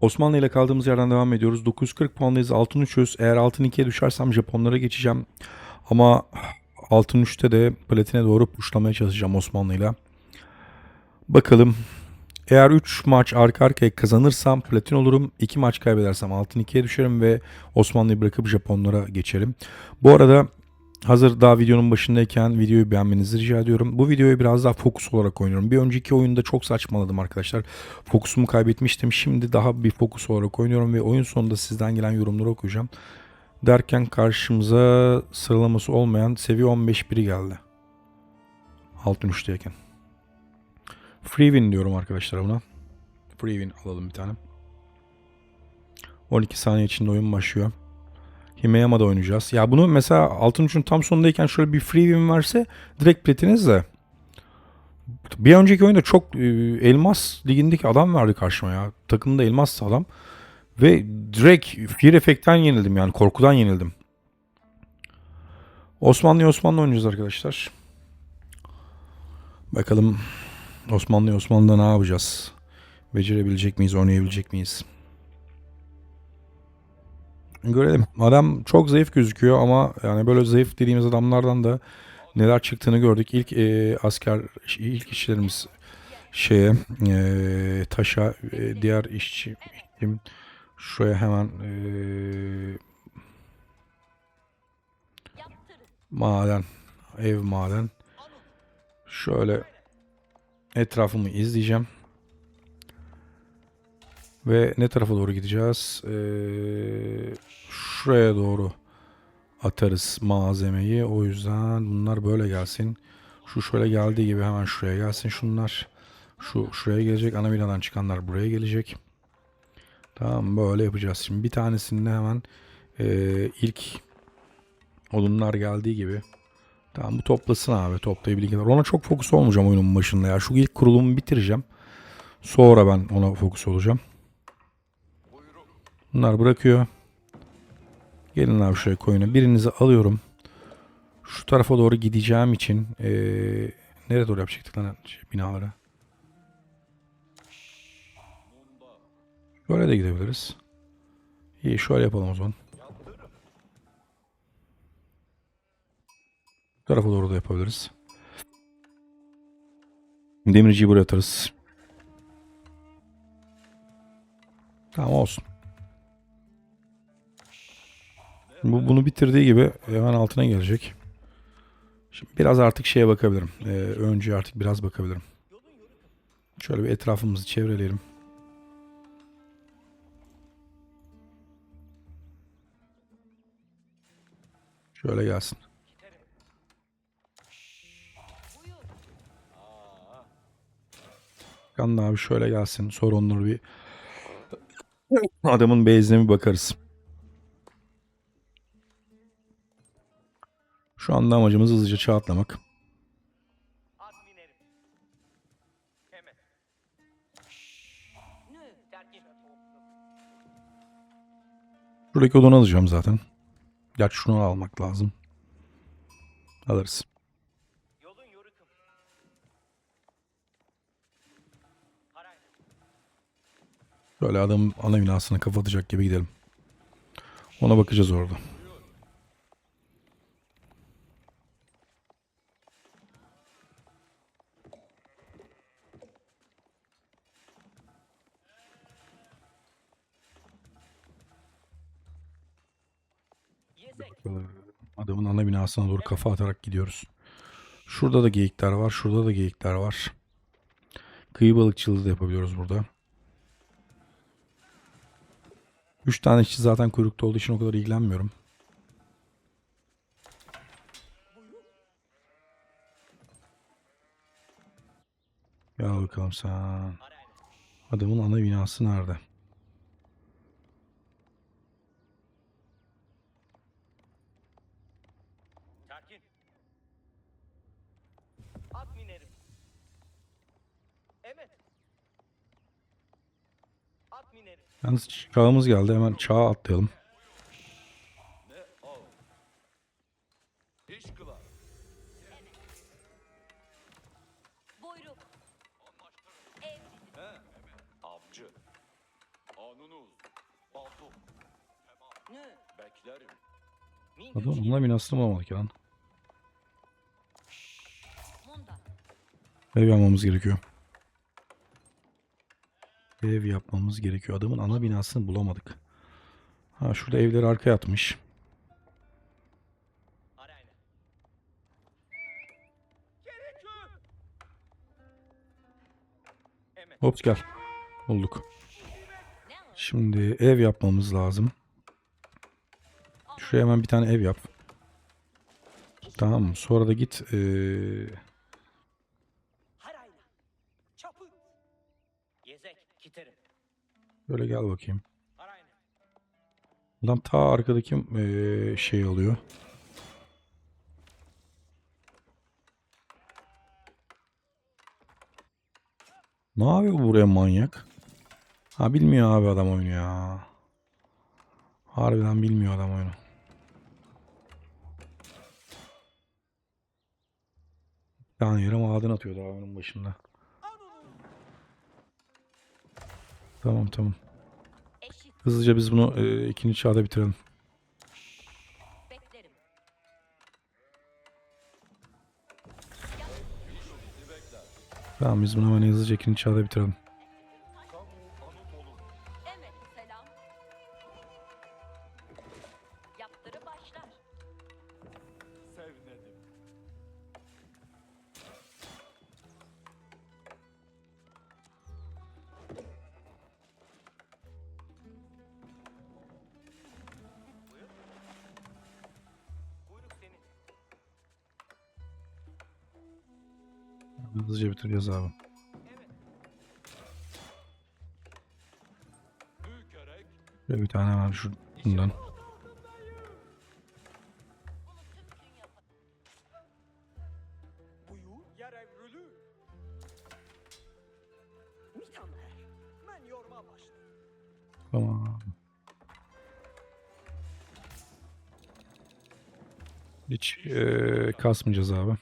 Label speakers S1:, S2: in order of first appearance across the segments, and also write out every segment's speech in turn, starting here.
S1: Osmanlı ile kaldığımız yerden devam ediyoruz. 940 puandayız. Altın 300. Eğer altın 2'ye düşersem Japonlara geçeceğim. Ama altın 3'te de platine doğru puşlamaya çalışacağım Osmanlı'yla. Bakalım. Eğer 3 maç arka arkaya kazanırsam platin olurum. 2 maç kaybedersem altın 2'ye düşerim ve Osmanlı'yı bırakıp Japonlara geçerim. Bu arada hazır daha videonun başındayken videoyu beğenmenizi rica ediyorum. Bu videoyu biraz daha fokus olarak oynuyorum. Bir önceki oyunda çok saçmaladım arkadaşlar. Fokusumu kaybetmiştim. Şimdi daha bir fokus olarak oynuyorum ve oyun sonunda sizden gelen yorumları okuyacağım. Derken karşımıza sıralaması olmayan seviye 15 biri geldi. Altın 3'teyken. Free win diyorum arkadaşlar buna. Free win alalım bir tane. 12 saniye içinde oyun başlıyor. Himeyama'da oynayacağız. Ya bunu mesela altın üçün tam sonundayken şöyle bir free win verse direkt platiniz de. Bir önceki oyunda çok e, Elmas ligindeki adam verdi karşıma ya. Takımda Elmas adam. Ve direkt Fear Effect'ten yenildim yani korkudan yenildim. Osmanlı Osmanlı oynayacağız arkadaşlar. Bakalım Osmanlı Osmanlı'da ne yapacağız? Becerebilecek miyiz, oynayabilecek miyiz? Görelim. Adam çok zayıf gözüküyor ama yani böyle zayıf dediğimiz adamlardan da neler çıktığını gördük. İlk e, asker, ilk işçilerimiz şeye, e, taşa, e, diğer işçi, işçim şuraya hemen e, maden, ev maden. Şöyle etrafımı izleyeceğim. Ve ne tarafa doğru gideceğiz? Ee, şuraya doğru atarız malzemeyi. O yüzden bunlar böyle gelsin. Şu şöyle geldiği gibi hemen şuraya gelsin şunlar. Şu şuraya gelecek. Ana binadan çıkanlar buraya gelecek. Tamam böyle yapacağız. Şimdi bir tanesinde hemen e, ilk odunlar geldiği gibi. Tamam bu toplasın abi toplayabilir. Ona çok fokus olmayacağım oyunun başında ya. Şu ilk kurulumu bitireceğim. Sonra ben ona fokus olacağım. Bunlar bırakıyor. Gelin abi şuraya koyunu. Birinizi alıyorum. Şu tarafa doğru gideceğim için eee nereye doğru yapacaktık lan şey, binalara? Böyle de gidebiliriz. İyi şöyle yapalım o zaman. Bu tarafa doğru da yapabiliriz. Demirciyi buraya atarız. Tamam olsun. Bu bunu bitirdiği gibi hemen altına gelecek. Şimdi biraz artık şeye bakabilirim. Ee, önce artık biraz bakabilirim. Şöyle bir etrafımızı çevreleyelim. Şöyle gelsin. Kan abi şöyle gelsin. Sonra onları bir adamın base'ine bir bakarız. Şu anda amacımız hızlıca çağ atlamak. Şuradaki odunu alacağım zaten. Gerçi şunu almak lazım. Alırız. Böyle adam ana binasına kapatacak gibi gidelim. Ona bakacağız orada. Adamın ana binasına doğru kafa atarak gidiyoruz. Şurada da geyikler var. Şurada da geyikler var. Kıyı balıkçılığı da yapabiliyoruz burada. Üç tane işçi zaten kuyrukta olduğu için o kadar ilgilenmiyorum. Gel bakalım sen. Adamın ana binası nerede? Yalnız çağımız geldi. Hemen çağa atlayalım. Adam ana binasını bulamadık lan. Ev yapmamız gerekiyor. Ev yapmamız gerekiyor. Adamın ana binasını bulamadık. Ha şurada evleri arkaya atmış. Hop gel. Bulduk. Şimdi ev yapmamız lazım. Şuraya hemen bir tane ev yap. Tamam? Sonra da git eee, böyle gel bakayım. Adam ta arkadaki eee, şey alıyor. Ne yapıyor bu buraya manyak? Ha bilmiyor abi adam oyunu ya. Harbiden bilmiyor adam oyunu. Bir tane yere maden atıyor daha oyunun başında. Tamam tamam. Hızlıca biz bunu eee, ikinci çağda bitirelim. Tamam biz bunu hemen hızlıca ikinci çağda bitirelim. Hızlıca bitireceğiz abi. Şöyle bir tane hemen şundan. Tamam. Hiç eee, kasmayacağız abi.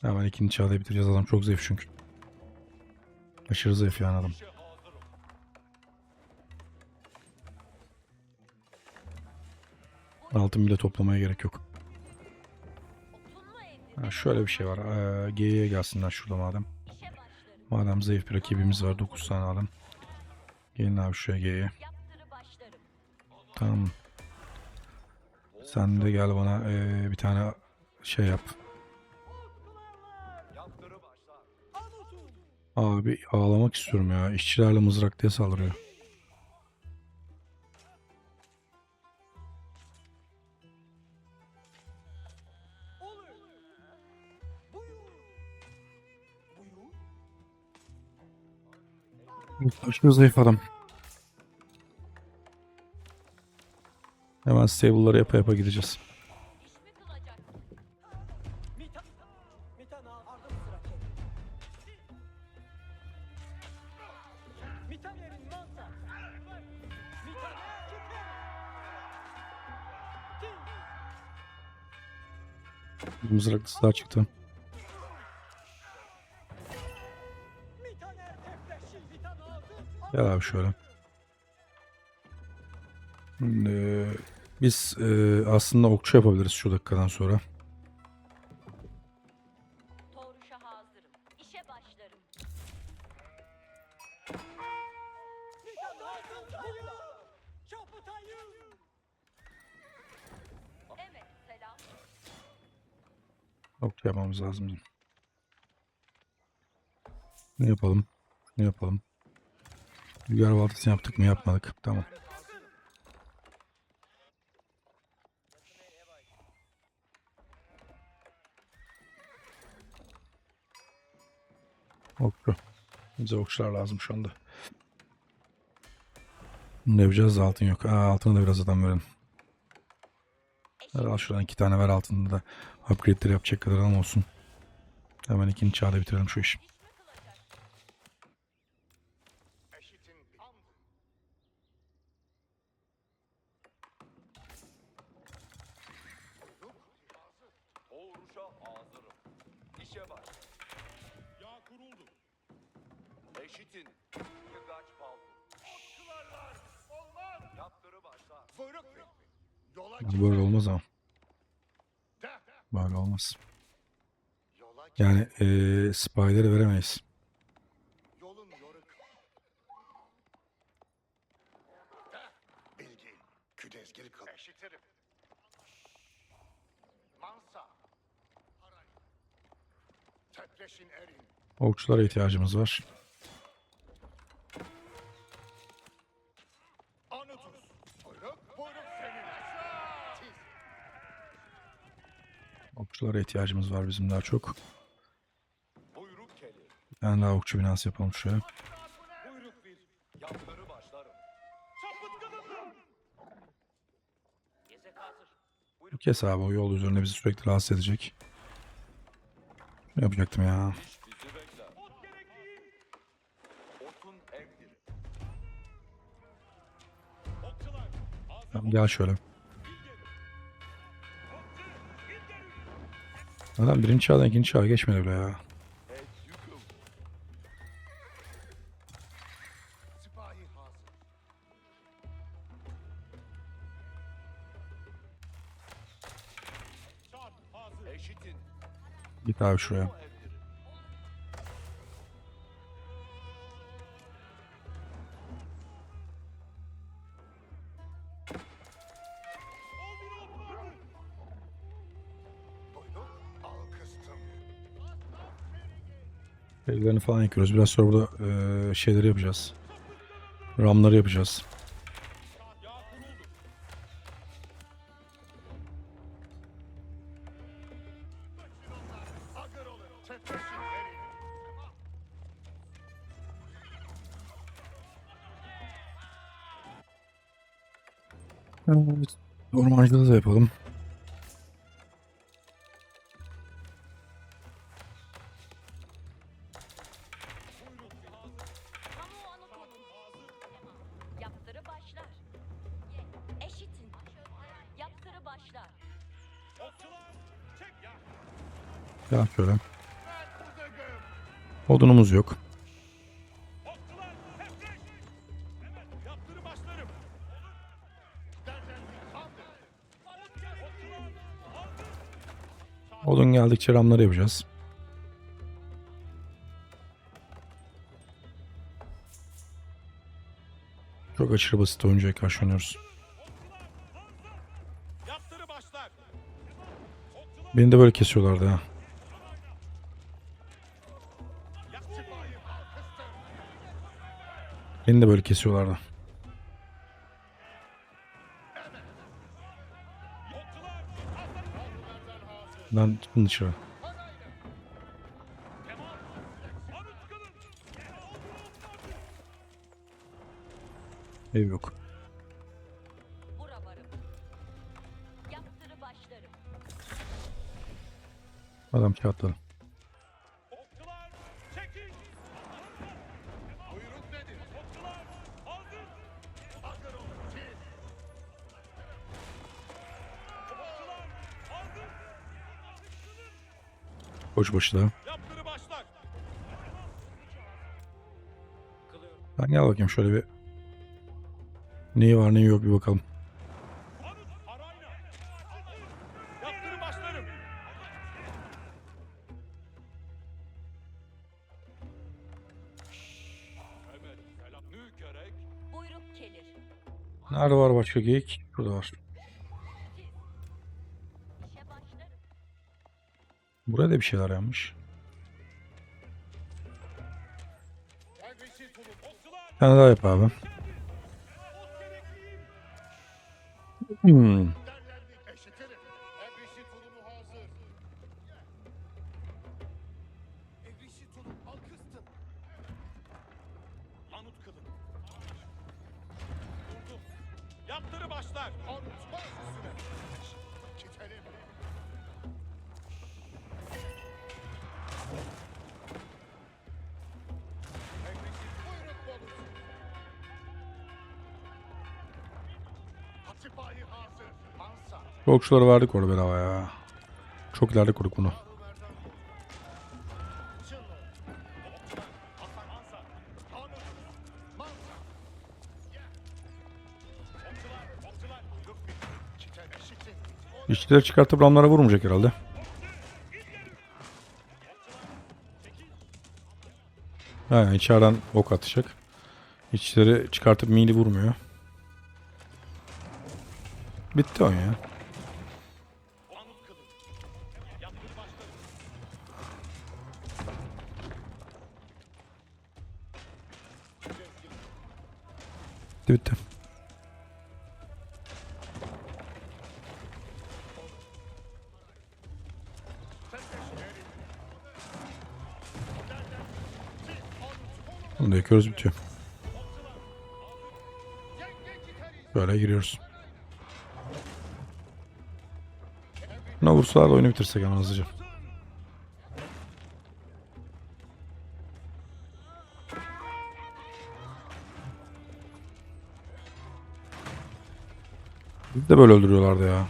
S1: Hemen ikinci çağda bitireceğiz. Adam çok zayıf çünkü. Aşırı zayıf yani adam. Altın bile toplamaya gerek yok. Ha, şöyle bir şey var. Eee G'ye gelsinler şurada madem. Madem zayıf bir rakibimiz var. 9 tane adam. Gelin abi şuraya G'ye. Tamam. Sen de gel bana eee, bir tane şey yap. Abi ağlamak istiyorum ya. İşçilerle mızrak diye saldırıyor. Aşırı zayıf adam. Hemen stable'ları yapa yapa gideceğiz. Mızraklısı daha çıktı. Gel abi şöyle. Şimdi, biz e, aslında okçu yapabiliriz şu dakikadan sonra. Yapmamız lazım. Ne yapalım? Ne yapalım? Rüzgar baltasını yaptık mı? Yapmadık. Tamam. Okçu. Bize okçular lazım şu anda. Ne yapacağız? Altın yok. Aa, altını da biraz adam verelim. Al şuradan iki tane ver altında da upgrade'leri yapacak kadar adam olsun. Hemen ikinci çağda bitirelim şu işi.
S2: Kuruldu. Eşitin.
S1: Bu Böyle olmaz ama. Böyle olmaz. Yani eee spyleri veremeyiz. Okçulara ihtiyacımız var. Okçulara ihtiyacımız var bizim daha çok. Bir daha okçu binası yapalım şuraya. Kes abi o yol üzerine bizi sürekli rahatsız edecek. Ne yapacaktım ya? Tamam, gel şöyle. Adam birinci çağdan ikinci çağa geçmedi bile ya. Git abi şuraya. Evlerini falan yıkıyoruz. Biraz sonra burada eee, şeyleri yapacağız. Ramları yapacağız. Evet. Ormancılığı da yapalım. Gel şöyle. Odunumuz yok. Odun geldikçe ramları yapacağız. Çok aşırı basit oyuncuya karşı oynuyoruz.
S3: Yaptırı başlar.
S1: Beni de böyle kesiyorlardı ha. Beni de böyle kesiyorlardı. Lan çıkın dışarı. Ev yok. Adam kağıtladı.
S3: Başlar.
S4: Kılıyorum.
S1: Ben gel bakayım şöyle bir. Neyi var neyi yok bir bakalım. Nerede var başka geyik? Burada var. Buraya da bir şeyler yanmış. Bir daha yap abi. Hmm.
S2: Derlendik. Eşitirim. Evrişi Mansa.
S1: Okçuları verdik orada bedava ya. Çok ileride kurduk bunu. İşçileri çıkartıp ramlara vurmayacak herhalde. Ha, içeriden ok atacak. İçleri çıkartıp mili vurmuyor. Bitti oyun ya. Bitti bitti. Bunu da yakıyoruz bitiyor. Böyle giriyoruz. Buna vursalar da oyunu bitirsek hemen hızlıca. Bizi de böyle öldürüyorlardı ya.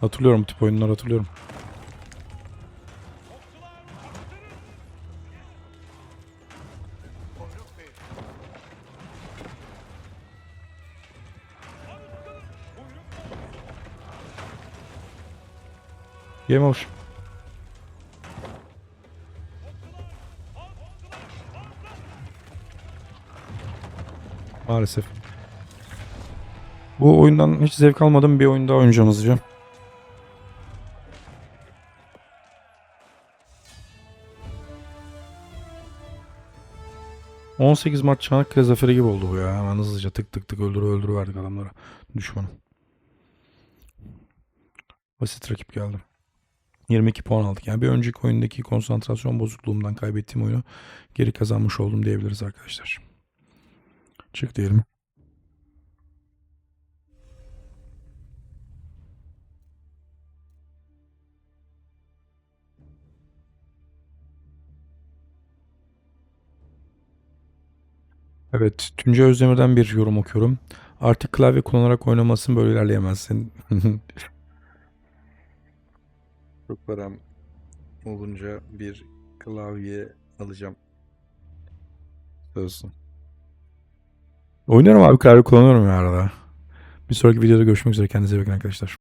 S1: Hatırlıyorum tip oyunlar hatırlıyorum. Game over. Maalesef. Bu oyundan hiç zevk almadığım bir oyun daha oynayacağım hızlıca. ...18 Mart Çanakkale Zaferi gibi oldu bu ya. Hemen hızlıca tık tık tık öldürü öldürü verdik adamlara. Düşmanı. Basit rakip geldi. 22 puan aldık. Yani bir önceki oyundaki konsantrasyon bozukluğumdan kaybettiğim oyunu geri kazanmış oldum diyebiliriz arkadaşlar. Çık diyelim. Evet, Tuncay Özdemir'den bir yorum okuyorum. Artık klavye kullanarak oynamasın böyle ilerleyemezsin. Çok param olunca bir klavye alacağım. Söz. Oynuyorum abi klavye kullanıyorum ya arada. Bir sonraki videoda görüşmek üzere. Kendinize iyi bakın arkadaşlar.